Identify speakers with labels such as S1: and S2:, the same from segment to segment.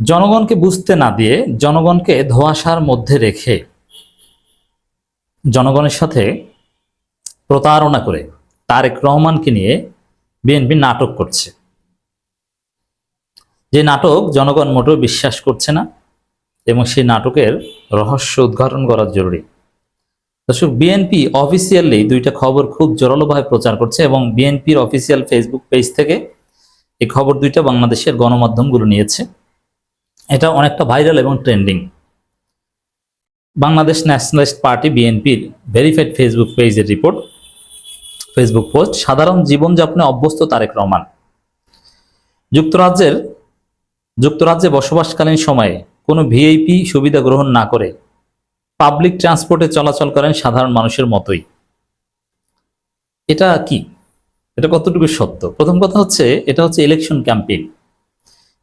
S1: জনগণকে বুঝতে না দিয়ে জনগণকে ধোঁয়াশার মধ্যে রেখে জনগণের সাথে প্রতারণা করে তারেক রহমানকে নিয়ে বিএনপি নাটক করছে। যে নাটক জনগণ মোটেও বিশ্বাস করছে না এবং সেই নাটকের রহস্য উদ্ঘাটন করা জরুরি। দর্শক, বিএনপি অফিসিয়ালি দুইটা খবর খুব জোরালোভাবে প্রচার করছে এবং বিএনপির অফিসিয়াল ফেসবুক পেজ থেকে এই খবর দুইটা বাংলাদেশের গণমাধ্যমগুলো নিয়েছে। এটা অনেকটা ভাইরাল এবং ট্রেন্ডিং বাংলাদেশ ন্যাশনালিস্ট পার্টি বিএনপির ভেরিফাইড ফেসবুক পেজের রিপোর্ট ফেসবুক পোস্ট সাধারণ জীবনযাপনে অভ্যস্ত তারেক রহমান। যুক্তরাজ্যের, যুক্তরাজ্যে বসবাসকালীন সময়ে কোনো ভিআইপি সুবিধা গ্রহণ না করে পাবলিক ট্রান্সপোর্টে চলাচল করেন সাধারণ মানুষের মতোই। এটা কি? এটা কতটুকু সত্য? প্রথম কথা হচ্ছে, এটা হচ্ছে ইলেকশন ক্যাম্পেইন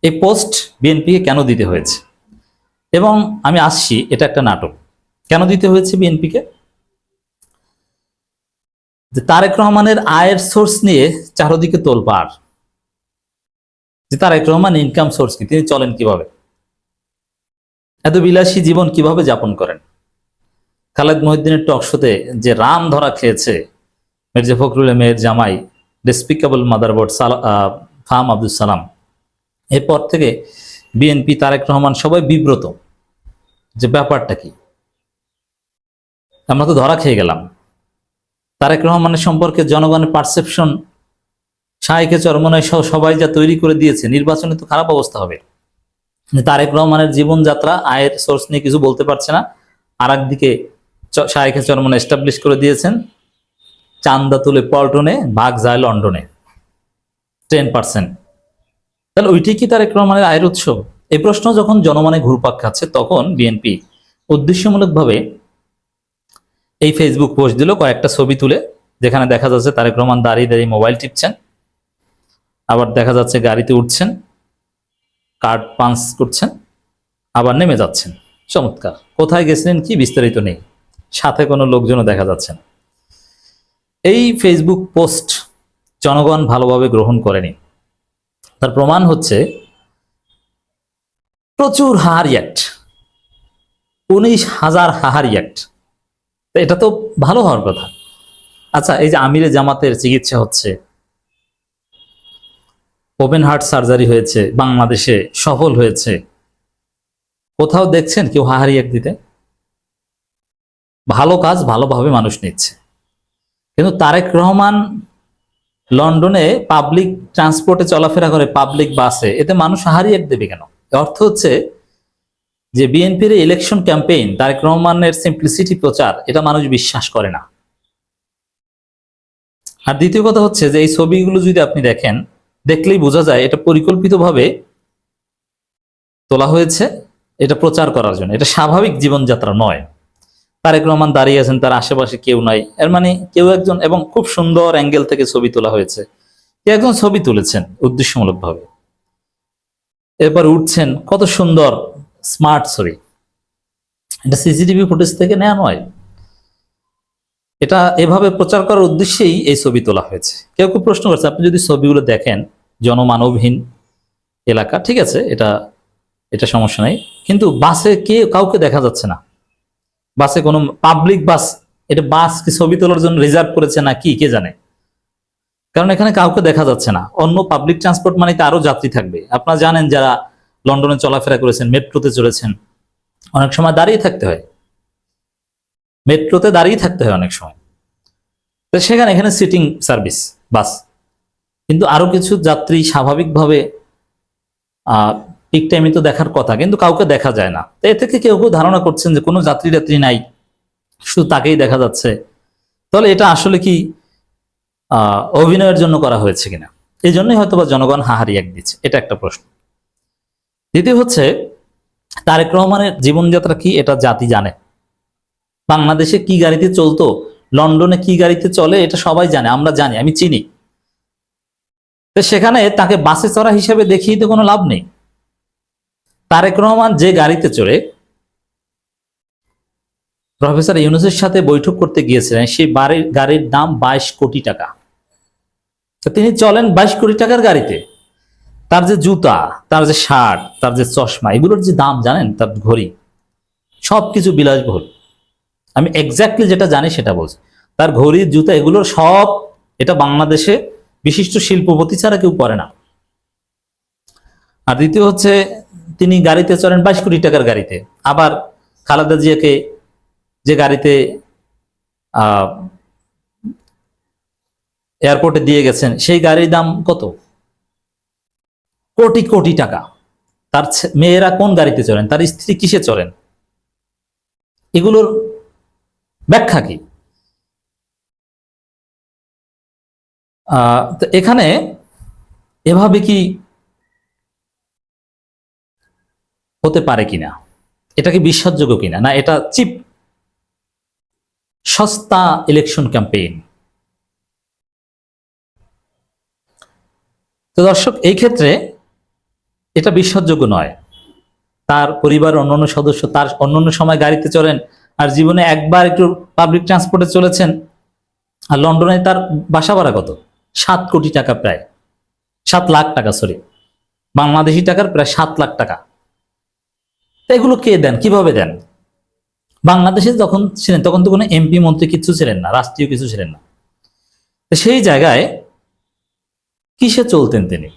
S1: এই পোস্ট বিএনপিকে কেন দিতে হয়েছে? এবং আমি আসছি, এটা একটা নাটক। কেন দিতে হয়েছে বিএনপিকে যে তারেক রহমানের আয়ের সোর্স নিয়ে চারদিকে তোলপাড়। যে তারেক রহমান ইনকাম সোর্স কি, তিনি চলেন কীভাবে? এত বিলাসী জীবন কীভাবে যাপন করেন? খালেদ মহিদ্দিনের টক শোতে যে রাম ধরা খেয়েছে, মির্জা ফখরুল মেয়ের জামাই ডেসপিকেবল মাদারবোর্ড ফাহাম আব্দুল সালাম এরপর থেকে বিএনপি, তারেক রহমান সবাই বিব্রত। যে ব্যাপারটা কি? আমরা তো ধরা খেয়ে গেলাম। তারেক রহমানের সম্পর্কে জনগণের পারসেপশন শাহেকে চরমনায় সহ সবাই যা তৈরি করে দিয়েছে, নির্বাচনে তো খারাপ অবস্থা হবে। তারেক রহমানের জীবনযাত্রা আয়ের সোর্স নিয়ে কিছু বলতে পারছে না। আর একদিকে শাহেখে চরমনা এস্টাবলিশ করে দিয়েছেন চান্দা তুলে পল্টনে ভাগ যায় লন্ডনে। টেন পার্সেন্ট তাহলে ওইটাই কি তারেক রহমানের আয়ের উৎস? এই প্রশ্ন যখন জনমনে ঘুরপাক খাচ্ছে, তখন বিএনপি উদ্দেশ্যমূলকভাবে এই ফেসবুক পোস্ট দিল, কয়েকটা ছবি তুলে, যেখানে দেখা যাচ্ছে তারেক রহমান দাঁড়িয়ে দাঁড়িয়ে মোবাইল টিপছেন। আবার দেখা যাচ্ছে গাড়িতে উঠছেন, কার্ড পাঞ্চ করছেন, আবার নেমে যাচ্ছেন। চমৎকার। কোথায় গেছিলেন কি বিস্তারিত নেই। সাথে কোনো লোকজনও দেখা যাচ্ছে না। এই ফেসবুক পোস্ট জনগণ ভালোভাবে গ্রহণ করেনি। তার প্রমাণ হচ্ছে প্রচুর হাহার অ্যাক্ট উনিশ হাজার হাহার অ্যাক্ট এটা তো ভালো হওয়ার কথা। আচ্ছা এই যে আমিরে জামাতের চিকিৎসা হচ্ছে। ওপেন হার্ট সার্জারি হয়েছে, বাংলাদেশে সফল হয়েছে। কোথাও দেখছেন কেউ হাহারি এক দিতে? ভালো কাজ ভালোভাবে মানুষ নিচ্ছে। কিন্তু তারেক রহমান লন্ডনে পাবলিক ট্রান্সপোর্টে চলাফেরা করে পাবলিক বাসে এতে মানুষ হারিয়ে দেবে কেন? অর্থ হচ্ছে যে বিএনপির ইলেকশন ক্যাম্পেইন তারেক রহমানের সিম্পলিসিটি প্রচার, এটা মানুষ বিশ্বাস করে না। আর দ্বিতীয় কথা হচ্ছে যে এই ছবিগুলো যদি আপনি দেখেন, দেখলেই বোঝা যায় এটা পরিকল্পিতভাবে তোলা হয়েছে, এটা প্রচার করার জন্য। এটা স্বাভাবিক জীবনযাত্রা নয়। তারেক রহমান দাঁড়িয়ে আছেন, তার আশেপাশে কেউ নাই। এর মানে কেউ একজন, এবং খুব সুন্দর অ্যাঙ্গেল থেকে ছবি তোলা হয়েছে। কেউ একজন ছবি তুলেছেন উদ্দেশ্যমূলকভাবে। এরপর উঠছেন, কত সুন্দর স্মার্ট ছবি এটা সিসিটিভি ফুটেজ থেকে নেওয়া নয়। এটা এভাবে প্রচার করার উদ্দেশ্যেই এই ছবি তোলা হয়েছে। কেউ কেউ প্রশ্ন করছে, আপনি যদি ছবিগুলো দেখেন, জনমানবহীন এলাকা, ঠিক আছে, এটা এটা সমস্যা নেই। কিন্তু বাসে কে, কাউকে দেখা যাচ্ছে না। বাসে কোনো পাবলিক বাস এটা বাস কি ছবি তোলার জন্য রিজার্ভ করেছে না কি, কে জানে? কারণ এখানে কাউকে দেখা যাচ্ছে না। অন্য পাবলিক ট্রান্সপোর্ট মানে আরও যাত্রী থাকবে। আপনারা জানেন যারা লন্ডনে চলাফেরা করেছেন, মেট্রোতে চলেছেন, অনেক সময় দাঁড়িয়ে থাকতে হয়। মেট্রোতে দাঁড়িয়ে থাকতে হয় অনেক সময়। তো সেখানে এখানে সিটিং সার্ভিস বাস কিন্তু আরও কিছু যাত্রী স্বাভাবিকভাবে পিক টাইমে তো দেখার কথা, কিন্তু কাউকে দেখা যায় না। তো এ থেকে কেউ কেউ ধারণা করছেন যে কোনো যাত্রী যাত্রী নাই, শুধু তাকেই দেখা যাচ্ছে। তাহলে এটা আসলে কি অভিনয়ের জন্য করা হয়েছে কিনা? এই জন্যই হয়তো বা জনগণ হাহারি এক দিচ্ছে, এটা একটা প্রশ্ন। দ্বিতীয় হচ্ছে, তারেক রহমানের জীবনযাত্রা কি এটা জাতি জানে? বাংলাদেশে কি গাড়িতে চলতো? লন্ডনে কি গাড়িতে চলে? এটা সবাই জানে, আমরা জানি, আমি চিনি। তো সেখানে তাকে বাসে চড়া হিসেবে দেখিয়ে তো কোনো লাভ নেই। তারেক রহমান যে গাড়িতে চড়ে প্রফেসর ইউনুসের সাথে বৈঠক করতে গিয়েছিলেন, সেই বাড়ির গাড়ির দাম বাইশ কোটি টাকা। তিনি চলেন বাইশ কোটি টাকার গাড়িতে। তার যে জুতা, তার যে শার্ট, তার যে চশমা, এগুলোর যে দাম, জানেন, তার ঘড়ি সব কিছু বিলাসবহুল। আমি এক্স্যাক্টলি যেটা জানি সেটা বলছি। তার ঘড়ি, জুতা এগুলোর সব এটা বাংলাদেশে বিশিষ্ট শিল্পপতি ছাড়া কেউ পরে না। আর দ্বিতীয় হচ্ছে তিনি গাড়িতে চড়েন বাইশ কোটি টাকার গাড়িতে। আবার খালেদা জিয়াকে যে গাড়িতে এয়ারপোর্টে দিয়ে গেছেন, সেই গাড়ির দাম কত? কোটি কোটি টাকা। তার মেয়েরা কোন গাড়িতে চলেন তার স্ত্রী কিসে চলেন এগুলোর ব্যাখ্যা কি? এখানে এভাবে কি হতে পারে কিনা? এটা কি বিশ্বাসযোগ্য কিনা? না, এটা চিপ। সস্তা ইলেকশন ক্যাম্পেইন তো দর্শক, এই ক্ষেত্রে এটা বিশ্বাসযোগ্য নয়। তার পরিবার অন্যান্য সদস্য, তার অন্যান্য সময় গাড়িতে চলেন আর জীবনে একবার একটু পাবলিক ট্রান্সপোর্টে চলেছেন, আর লন্ডনে তার বাসা ভাড়া কত? সাত কোটি টাকা প্রায়। সাত লাখ টাকা সরি বাংলাদেশি টাকার প্রায় সাত লাখ টাকা। এগুলো কে দেন? কীভাবে দেন? বাংলাদেশে যখন ছিলেন তখন তো কোনো এমপি মন্ত্রী কিছু ছিলেন না রাষ্ট্রীয় কিছু ছিলেন না। সেই জায়গায় কিসে চলতেন তিনি?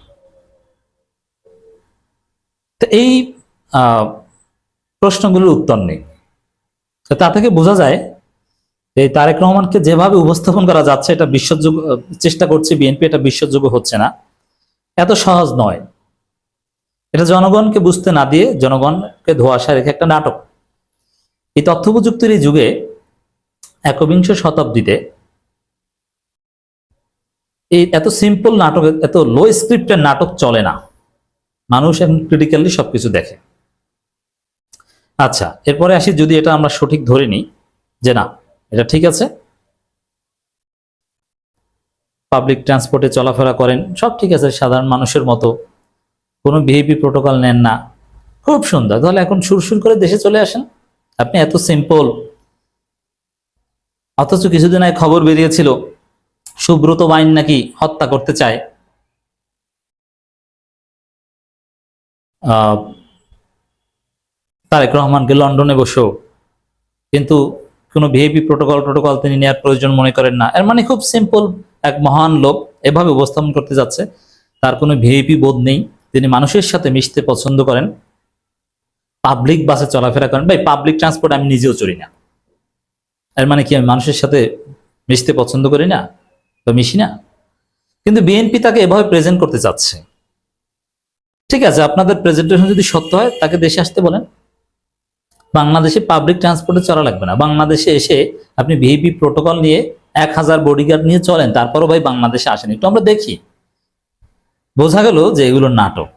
S1: তো এই প্রশ্নগুলোর উত্তর নেই। তো থেকে বোঝা যায় এই তারেক রহমানকে যেভাবে উপস্থাপন করা যাচ্ছে এটা বিশ্বাসযোগ্য আহ, চেষ্টা করছে বিএনপি এটা বিশ্বাসযোগ্য হচ্ছে না। এত সহজ নয়। এটা জনগণকে বুঝতে না দিয়ে জনগণকে ধোয়াশা রেখে একটা নাটক। এই তথ্য প্রযুক্তির এই যুগে একবিংশ শতাব্দীতে এই এত সিম্পল নাটক, এত লো স্ক্রিপ্টের নাটক চলে না। মানুষ এখন ক্রিটিক্যালি সবকিছু দেখে। আচ্ছা এরপরে আসি যদি এটা আমরা সঠিক ধরে নিই, যে না, এটা ঠিক আছে। পাবলিক ট্রান্সপোর্টে চলাফেরা করেন, সব ঠিক আছে, সাধারণ মানুষের মতো। কোনো ভিআইপি প্রোটোকল নেন না। খুব সুন্দর। তাহলে এখন সুরসুর করে দেশে চলে আসেন। আপনি এত সিম্পল অথচ কিছুদিন আগে খবর বেরিয়েছিল, সুব্রত বাইন নাকি হত্যা করতে চায়। তারেক রহমানকে লন্ডনে বসেও কিন্তু কোনো ভিআইপি প্রোটোকল প্রোটোকল তিনি নেওয়ার প্রয়োজন মনে করেন না। এর মানে খুব সিম্পল এক মহান লোক এভাবে উপস্থাপন করতে যাচ্ছে। তার কোনো ভিআইপি বোধ নেই। তিনি মানুষের সাথে মিশতে পছন্দ করেন। পাবলিক বাসে চলাফেরা করেন। ভাই, পাবলিক ট্রান্সপোর্ট আমি নিজেও চড়ি না। এর মানে কি, আমি মানুষের সাথে মিশতে পছন্দ করি না বা মিশি না? কিন্তু বিএনপি তাকে এভাবে প্রেজেন্ট করতে চাচ্ছে। ঠিক আছে, আপনাদের প্রেজেন্টেশন যদি সত্য হয়, তাকে দেশে আসতে বলেন। বাংলাদেশে পাবলিক ট্রান্সপোর্টে চলা লাগবে না। বাংলাদেশে এসে আপনি ভিআইপি প্রোটোকল নিয়ে এক হাজার বডিগার্ড নিয়ে চলেন। তারপরও ভাই বাংলাদেশে আসেন। একটু আমরা দেখি। বোঝা গেল যে এগুলো নাটক।